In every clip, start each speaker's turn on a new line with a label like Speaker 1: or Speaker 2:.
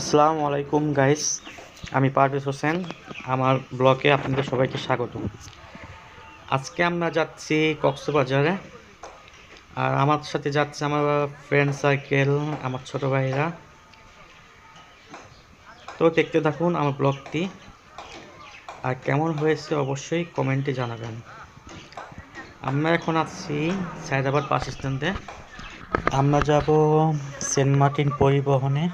Speaker 1: আসসালামু আলাইকুম গাইস আমি পারভেজ হোসেন, আমার ব্লগে আপনাদের সবাইকে স্বাগত আজকে আমরা যাচ্ছি কক্সবাজারে, আর আমার সাথে যাচ্ছে আমার ফ্রেন্ড সার্কেল আমার ছোট ভাইরা তো দেখতে থাকুন আমার ব্লগটি, আর কেমন হয়েছে অবশ্যই কমেন্টে জানাবেন। আমরা এখন আছি সায়দাবাদ বাস স্ট্যান্ডে। আমরা যাব সেন্ট মার্টিন পরিবহনে।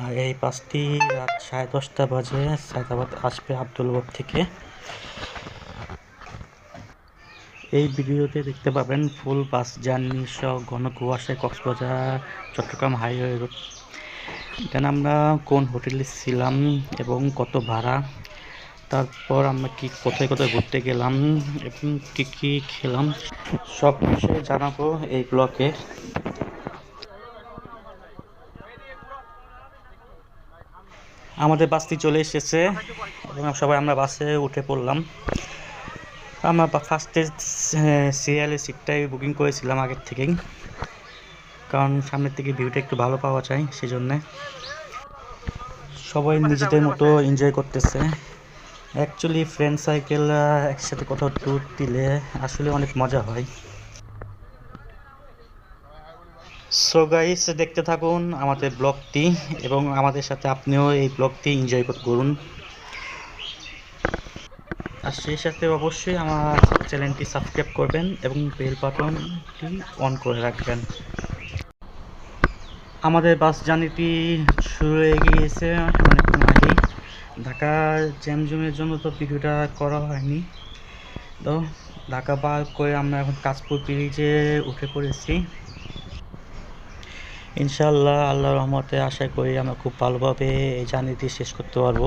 Speaker 1: আর এই বাসটি রাত সাড়ে দশটা বাজে সায়দাবাদ আসবে আব্দুলবাগ থেকে। এই ভিডিওতে দেখতে পাবেন ফুল বাস জার্নি সহ ঘন কুয়াশায় কক্সবাজার, চট্টগ্রাম হাইওয়ে রোড। এখানে আমরা কোন হোটেলে ছিলাম এবং কত ভাড়া, তারপর আমরা কি কোথায় কোথায় ঘুরতে গেলাম এবং কী কী খেলাম, সব বিষয়ে জানাব এই ব্লগে। আমাদের বাসটি চলে এসেছে এবং সবাই আমরা বাসে উঠে পড়লাম। আমরা ফার্স্টে সিরিয়ালের সিটটাই বুকিং করেছিলাম আগের থেকেই। কারণ সামনের থেকে ভিউটা একটু ভালো পাওয়া যায় সেই জন্যে সবাই নিজেদের মতো এনজয় করতেছে। অ্যাকচুয়ালি ফ্রেন্ড সাইকেল একসাথে কোথাও ট্যুর দিলে আসলে অনেক মজা হয়। সো গাইস দেখতে থাকুন আমাদের ব্লগটি এবং আমাদের সাথে আপনিও এই ব্লগটি এনজয় করুন। আর সেই সাথে অবশ্যই আমার চ্যানেলটি সাবস্ক্রাইব করবেন এবং বেল বাটনটি অন করে রাখবেন। আমাদের বাস জার্নিটি শুরু হয়ে গিয়েছে অনেকক্ষণ আগেই। ঢাকা জ্যামজুমের জন্য তো ভিডিওটা করা হয়নি। তো ঢাকা পার করে আমরা এখন কাশপুর ব্রিজে উঠে পড়েছি। ইনশাল্লাহ আল্লাহ রহমতে আশা করি আমরা খুব ভালোভাবে এই জার্নিটি শেষ করতে পারব।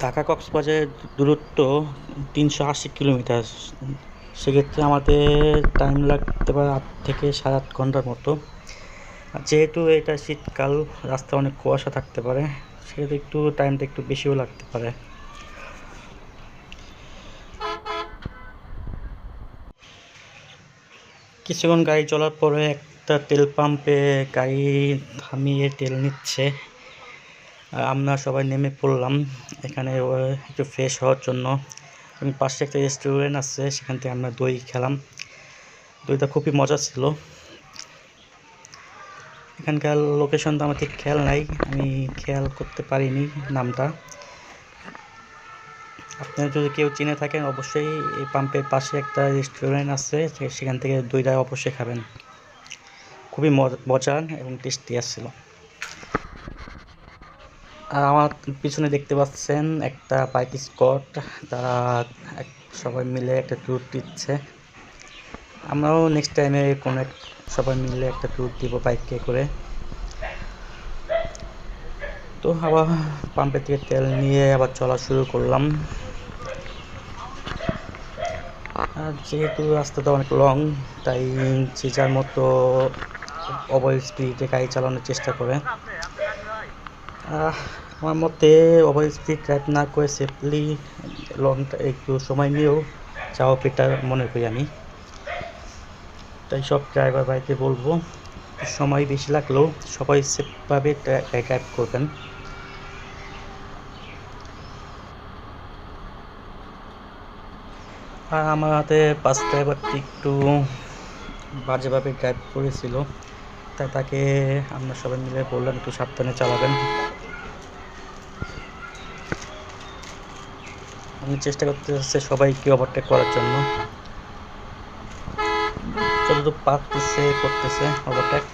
Speaker 1: ঢাকা কক্সবাজারের দূরত্ব তিনশো আশি কিলোমিটার। সেক্ষেত্রে আমাদের টাইম লাগতে পারে আট থেকে সাড়ে আট ঘণ্টার মতো। যেহেতু এটা শীতকাল রাস্তা অনেক কুয়াশা থাকতে পারে। সেক্ষেত্রে একটু টাইমটা একটু বেশিও লাগতে পারে। কিছুক্ষণ গাড়ি চলার পরে একটা তেল পাম্পে গাড়ি থামিয়ে তেল নিচ্ছে। আর আমরা সবাই নেমে পড়লাম। এখানে একটু ফ্রেশ হওয়ার জন্য। এবং পাশে একটা রেস্টুরেন্ট আছে, সেখান থেকে আমরা দই খেলাম। দইটা খুবই মজা ছিল। এখানকার লোকেশনটা আমার ঠিক খেয়াল নাই, আমি খেয়াল করতে পারিনি নামটা। আপনারা যদি কেউ চিনে থাকেন, অবশ্যই এই পাম্পের পাশে একটা রেস্টুরেন্ট আছে সেখান থেকে দইটা অবশ্যই খাবেন। খুবই মজার এবং টেস্টি আসছিল আর আমার পিছনে দেখতে পাচ্ছেন একটা বাইক স্কট তারা সবাই মিলে একটা ট্যুর দিচ্ছে। আমরাও নেক্সট টাইমে কোনো এক সবাই মিলে একটা ট্যুর দিব বাইকে করে। তো আবার পাম্পের থেকে তেল নিয়ে আবার চলা শুরু করলাম। আর যেহেতু রাস্তাটা অনেক লং তাই যে যার মতো ওভার স্পিডে গাড়ি চালানোর চেষ্টা করে। আমার মতে ওভার স্পিড ড্রাইভ না করে সেফলি লং একটু সময় নিয়েও যাওয়া বেটার মনে করি আমি। তাই সব ড্রাইভার ভাইকে বলব, সময় বেশি লাগলেও সবাই সেফভাবে ড্রাইভ করবেন। আর আমার হাতে বাস ড্রাইভারটি একটু বাজেভাবে ড্রাইভ করেছিল তাই তাকে আমরা সবাই মিলে বললাম, একটু সাবধানে চালাবেন। আমি চেষ্টা করতে সবাইকে ওভারটেক করার জন্য। যতটুকু পারতেছে করতেছে ওভারটেক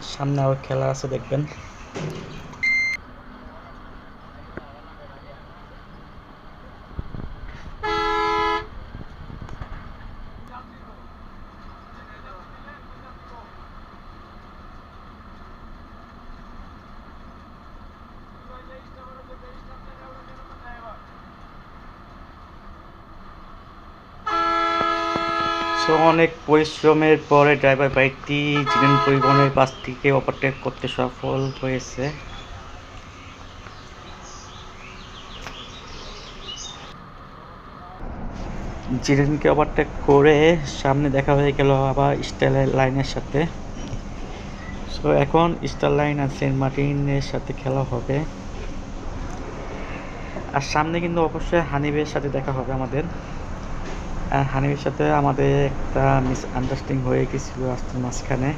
Speaker 1: সামনে আরও খেলা আছে দেখবেন। সো অনেক পরিশ্রমের পরে ড্রাইভার বাইকটি জীবন পরিবহনের পাশ থেকে ওভারটেক করতে সফল হয়েছে। জিরেনকে ওভারটেক করে সামনে দেখা হয়ে গেল আবার স্টার লাইনের সাথে। সো এখন স্টার লাইন আর সেন্ট মার্টিনের সাথে খেলা হবে। আর সামনে কিন্তু অবশ্যই হানিবের সাথে দেখা হবে আমাদের। আর হানিবের সাথে আমাদের একটা মিস আন্ডারস্ট্যান্ডিং হয়ে গেছিল রাস্তার মাঝখানে।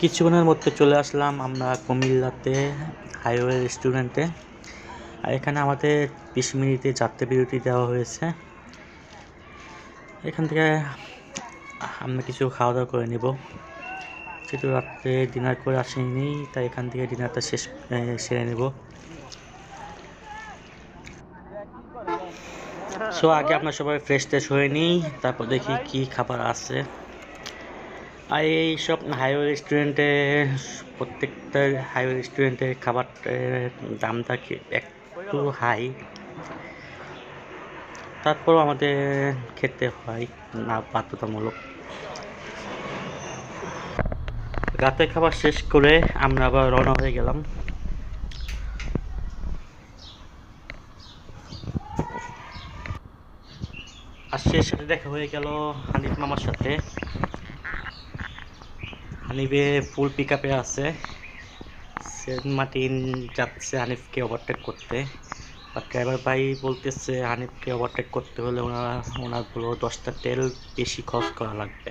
Speaker 1: কিছুক্ষণের মধ্যে চলে আসলাম আমরা কুমিল্লাতে হাইওয়ে রেস্টুরেন্টে। আর এখানে আমাদের বিশ মিনিটে যাত্রা বিরতি দেওয়া হয়েছে। এখান থেকে আমরা কিছু খাওয়া দাওয়া করে নেব। যেহেতু রাত্রে ডিনার করে আসেনি, তাই এখান থেকে ডিনারটা শেষ সেরে নেব। সো আগে আপনার সবাই ফ্রেশ ট্রেশ হয়ে নিই, তারপর দেখি কি খাবার আছে। আর এই সব হাইওয়ে রেস্টুরেন্টে প্রত্যেকটা হাইওয়ে রেস্টুরেন্টের খাবারের দামটা একটু হাই তারপরও আমাদের খেতে হয় না, বাধ্যতামূলক। রাতের খাবার শেষ করে আমরা আবার রওনা হয়ে গেলাম। আর সে সাথে দেখা হয়ে গেল হানিফ মামার সাথে। হানিফে ফুল পিক আপে আছে। সেন্ট মার্টিন যাচ্ছে হানিফকে ওভারটেক করতে। আর ড্রাইভার ভাই বলতেছে হানিফকে ওভারটেক করতে হলে ওনারা ওনার বলো দশটা তেল বেশি খরচ করা লাগবে।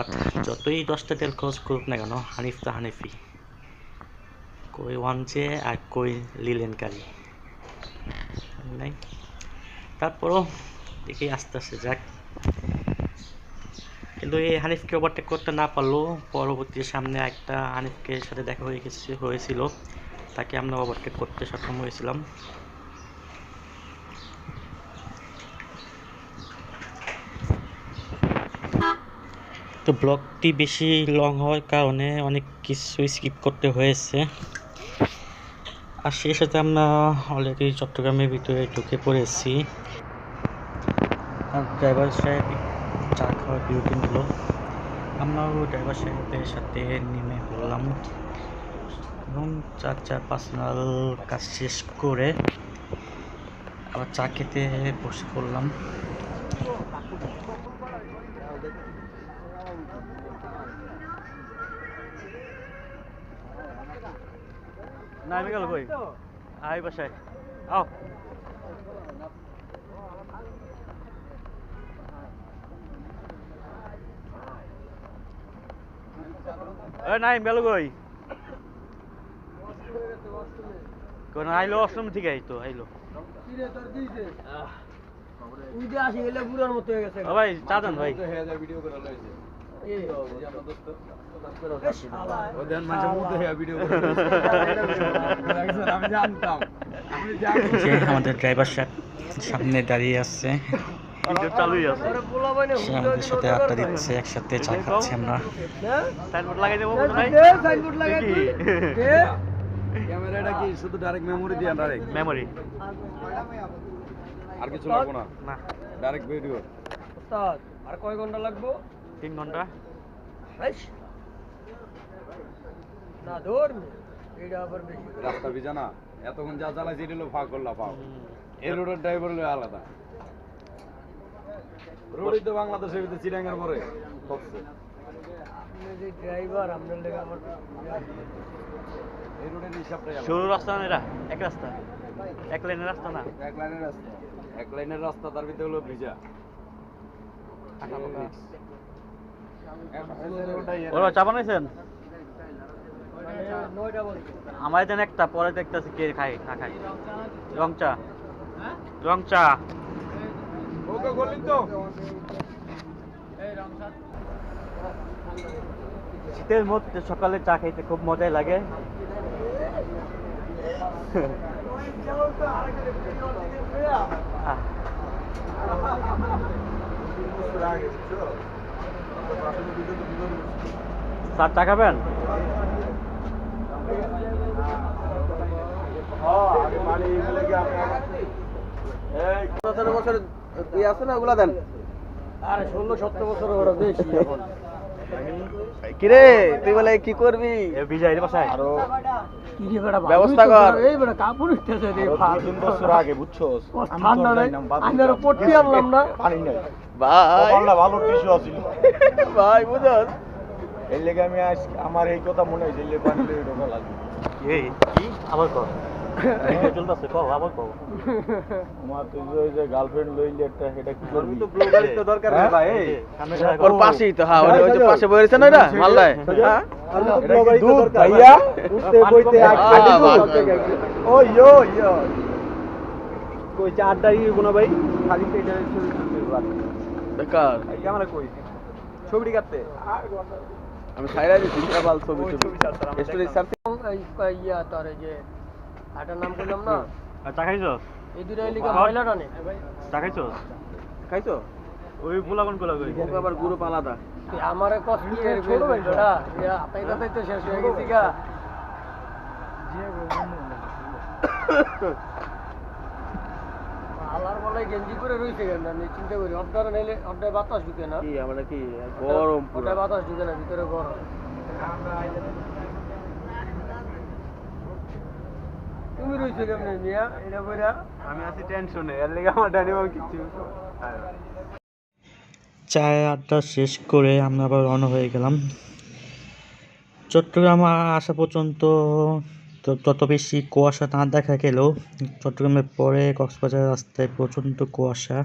Speaker 1: বাট যতই দশটা তেল খরচ করুক না কেন, হানিফ তো হানিফি কই ওয়ান জে আর কই লিলেন কালি নাই? তারপরও দেখি আস্তে আস্তে যাক। কিন্তু এই হানিফকে ওভারটেক করতে না পারলেও পরবর্তী সামনে একটা হানিফকে সাথে দেখা হয়ে গেছে হয়েছিল। তাকে আমরা ওভারটেক করতে সক্ষম হয়েছিলাম। তো ব্লগটি বেশি লং হওয়ার কারণে অনেক কিছুই স্কিপ করতে হয়েছে। আর সেই সাথে আমরা অলরেডি চট্টগ্রামের ভিতরে ঢুকে পড়েছি। আর ড্রাইভার সাহেব চা খাওয়ার বিরতি নিল। আমরাও ড্রাইভার সাহেবের সাথে নেমে পড়লাম। এবং চার চার পার্সোনাল কাজ শেষ করে আবার চা খেতে বসে পড়লাম। না আমি গেল কই? আই বাসায়। আও। এ নাই গেল কই? কোন আইলো আশ্রম থেকে আইতো আইলো।
Speaker 2: উইডে আসি গেলে বুড়ার মতো হয়ে গেছে।
Speaker 1: ও ভাই চা দেন ভাই
Speaker 2: এই, এ
Speaker 1: আমাদের ড্রাইভার সাহেব সামনে দাঁড়িয়ে আছে চালুই আছে
Speaker 2: ওরে পোলাপাইনে
Speaker 1: সে
Speaker 2: হুন্ডা
Speaker 1: আমাদের সাথে আড্ডা দিচ্ছে একসাথে চা খাচ্ছি আমরা
Speaker 2: না?
Speaker 1: সাইনবোর্ড লাগাই দেবো
Speaker 2: দে, সাইনবোর্ড লাগাই
Speaker 1: দেখি।
Speaker 2: দে। দে।
Speaker 3: ক্যামেরাটা কি শুধু ডাইরেক্ট মেমোরি দিয়ে ডাইরেক্ট
Speaker 1: মেমোরি
Speaker 3: আর কিছু লাগবো না
Speaker 1: না
Speaker 3: ডাইরেক্ট ভিডিও
Speaker 2: আর কয় ঘণ্টা লাগবো
Speaker 1: তিন
Speaker 2: ঘণ্টা না ধর এটা আবার বেশি
Speaker 3: রাস্তা ভিজা না এতক্ষণ যা চালাইছি এটা ফাঁক করলা পাও এই রোডের ড্রাইভার হলো আলাদা রোডই তো বাংলাদেশের ভিতরে চিরাঙ্গার পরে সবচেয়ে।
Speaker 2: যে ড্রাইভার আপনার লেগে আমার
Speaker 3: এই রোডের হিসাবটাই
Speaker 1: সরু রাস্তা না এটা এক রাস্তা এক লাইনের রাস্তা না
Speaker 3: এক লাইনের রাস্তা এক লাইনের রাস্তা তার ভিতরে হলো ভিজা
Speaker 1: ওরা চা বানাইছেন? আমার দেন একটা পরে দেখতেছি কে খাই না খাই রং চা। রং চা।
Speaker 3: ওকে তো
Speaker 1: শীতের মধ্যে সকালে চা খাইতে খুব মজাই লাগে। আহ, স্যার চা খাবেন?
Speaker 3: বছর ইয়ে আছে না ওগুলা দেন।
Speaker 2: আরে ষোলো সতেরো বছর ওরা বেশি এখন।
Speaker 4: কিরে তুই বলে কি করবি?
Speaker 1: বিজয় বাসায়
Speaker 2: আরও
Speaker 4: ব্যবস্থা কর।
Speaker 2: এই বেটা কাপড় উঠতেছে রে
Speaker 4: আরও
Speaker 2: ফাল।
Speaker 4: দুই তিন বছর আগে বুঝছস
Speaker 2: ঠান্ডা নাই। আমি আরও আনলাম না।
Speaker 5: পানি নাই।
Speaker 4: ভাই।
Speaker 5: কপালটা ভালো টিস্যু আছিল
Speaker 4: ভাই বুঝছস
Speaker 5: এই লেগে আমি আমার এই কথা মনে হয়েছে লে পানি ঢোকা লাগবে।
Speaker 1: এই কি? আবার কর। চলতেছে কও আবার কও।
Speaker 5: আমার তুই যে ওই যে গার্লফ্রেন্ড লইলে একটা এটা কি করবি?
Speaker 4: তো ব্লগারই তো দরকার রে ভাই
Speaker 5: খালি
Speaker 4: ছবি বেকার।
Speaker 5: ক্যামেরা কই?
Speaker 4: ছবিটি কাটতে। আমি সাইরা দিছি ছবি ছবি স্টোরি সারতে
Speaker 2: এই কই ইয়া তোর এই যে আটার নাম কইলাম না?
Speaker 1: চা খাইছো
Speaker 2: এই ময়লা টানে?
Speaker 1: চা খাইছো
Speaker 4: খাইছো?
Speaker 1: ওই পোলা কোন পোলা কই?
Speaker 4: ওকে আবার গ্রুপ আলাদা।
Speaker 2: আমারে কষ্ট এর ছোট ভাই বেটা। হাতাই হাতাই তো শেষ হয়ে গেছি গা। আলার বলে গেঞ্জি করে রইছে কেন? আমি চিন্তা করি অর্ডার নিলে অর্ডার বাতাস ঢুকে না?
Speaker 4: কি আমরা কি গরম পুরো।
Speaker 2: বাতাস ঢুকে না ভিতরে গরম। তুমি রইছো কেমনে মিয়া? এটা বইরা?
Speaker 4: আমি আছি টেনশনে এর লাগি আমার ডানি বাবু কিছু
Speaker 1: চায় আড্ডা শেষ করে আমরা আবার রওনা হয়ে গেলাম। চট্টগ্রাম আসা পর্যন্ত তো তত বেশি কুয়াশা না দেখা গেলেও চট্টগ্রামের পরে কক্সবাজার রাস্তায় প্রচণ্ড কুয়াশা।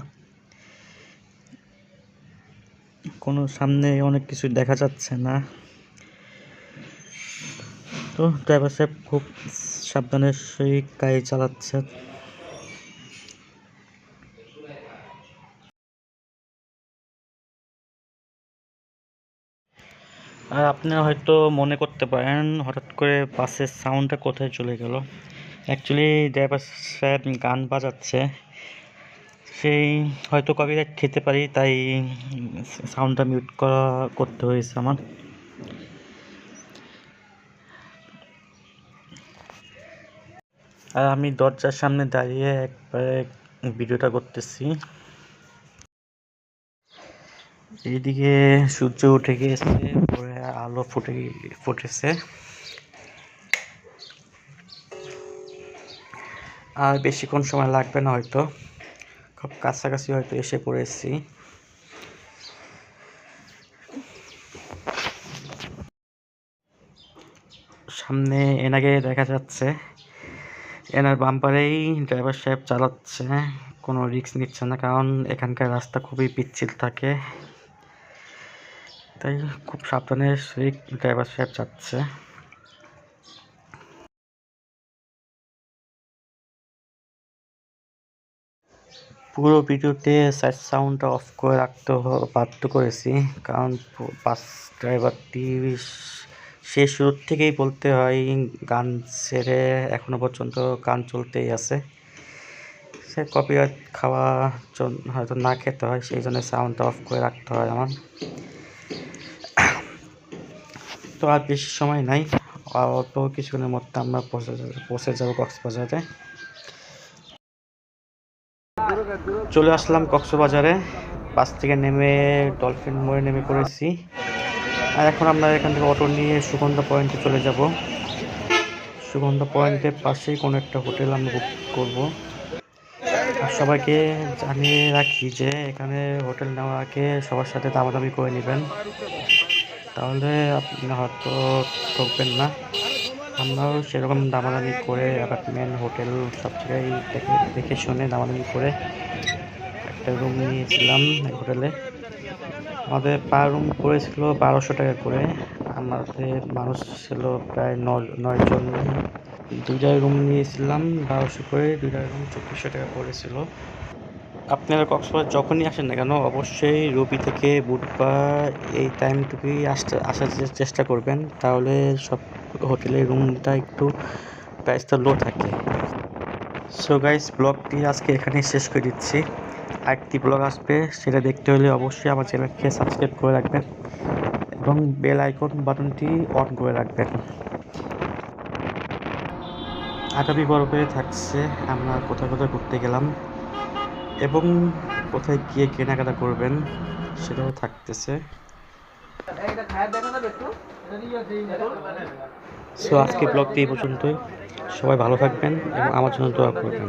Speaker 1: কোনো সামনে অনেক কিছু দেখা যাচ্ছে না। তো ড্রাইভার সাহেব খুব সাবধানের সহিত গাড়ি চালাচ্ছে। আর আপনারা হয়তো মনে করতে পারেন, হঠাৎ করে বাসের সাউন্ডটা কোথায় চলে গেল। অ্যাকচুয়ালি ড্রাইভার সাহেব গান বাজাচ্ছে। সেই হয়তো কপিরাইট খেতে পারি, তাই সাউন্ডটা মিউট করা করতে হয়েছে আমার। আর আমি দরজার সামনে দাঁড়িয়ে একবারে ভিডিওটা করতেছি। এইদিকে সূর্য উঠে গিয়েছে, পরে আলো ফুটে ফুটেছে। আর বেশিক্ষণ সময় লাগবে না হয়তো। খুব কাছাকাছি হয়তো এসে পড়েছি। সামনে এনাকে দেখা যাচ্ছে এনার বাম্পারেই ড্রাইভার সাহেব চালাচ্ছে, কোনো রিস্ক নিচ্ছে না, কারণ এখানকার রাস্তা খুবই পিচ্ছিল থাকে। তাই খুব সাবধানে ড্রাইভার সাহেব যাচ্ছে। পুরো ভিডিওতে সাইড সাউন্ডটা অফ করে রাখতে বাধ্য করেছি, কারণ বাস ড্রাইভারটি সে শুরু থেকেই বলতে হয়, গান ছেড়ে এখনও পর্যন্ত গান চলতেই আছে। সে কপিরাইট খাওয়া হয়তো না খেতে হয়, সেই জন্য সাউন্ডটা অফ করে রাখতে হয় আমার। তো আর বেশি সময় নাই, অল্প কিছুক্ষণের মধ্যে আমরা পৌঁছে যাব কক্সবাজারে। চলে আসলাম কক্সবাজারে, বাস থেকে নেমে ডলফিন মোড়ে নেমে পড়েছি। আর এখন আমরা এখান থেকে অটো নিয়ে সুগন্ধা পয়েন্টে চলে যাব। সুগন্ধা পয়েন্টের পাশেই কোনো একটা হোটেল আমরা বুক করব। আর সবাইকে জানিয়ে রাখি যে এখানে হোটেল নেওয়ার আগে সবার সাথে দামাদামি করে নেবেন। তাহলে আপনি হয়তো ঠকবেন না। আমরাও সেরকম দামাদামি করে অ্যাপার্টমেন্ট হোটেল সব জায়গায় দেখে দেখে শুনে দামাদামি করে একটা রুম নিয়েছিলাম হোটেলে। আমাদের পার রুম পড়েছিল বারোশো টাকা করে। আমাদের মানুষ ছিল প্রায় নয় জন। দুইটা রুম নিয়েছিলাম বারোশো করে, দুইটা রুম চব্বিশশো টাকা পড়েছিল। আপনারা কক্সবাজার যখনই আসেন না কেন, অবশ্যই রবি থেকে বুধবার এই টাইমটুকুই আসতে, আসার চেষ্টা করবেন। তাহলে সব হোটেলের রুমটা একটু প্রাইসটা লো থাকে। সো গাইস ব্লগটি আজকে এখানেই শেষ করে দিচ্ছি। আরেকটি ব্লগ আসবে, সেটা দেখতে হলে অবশ্যই আমার চ্যানেলকে সাবস্ক্রাইব করে রাখবেন এবং বেল আইকন বাটনটি অন করে রাখবেন। আগামী পর্বে থাকছে, আমরা কোথায় কোথায় ঘুরতে গেলাম এবং কোথায় গিয়ে কেনাকাটা করবেন সেটাও থাকতেছে। সো আজকে ব্লগটি এই পর্যন্তই। সবাই ভালো থাকবেন এবং আমার জন্য দোয়া করবেন।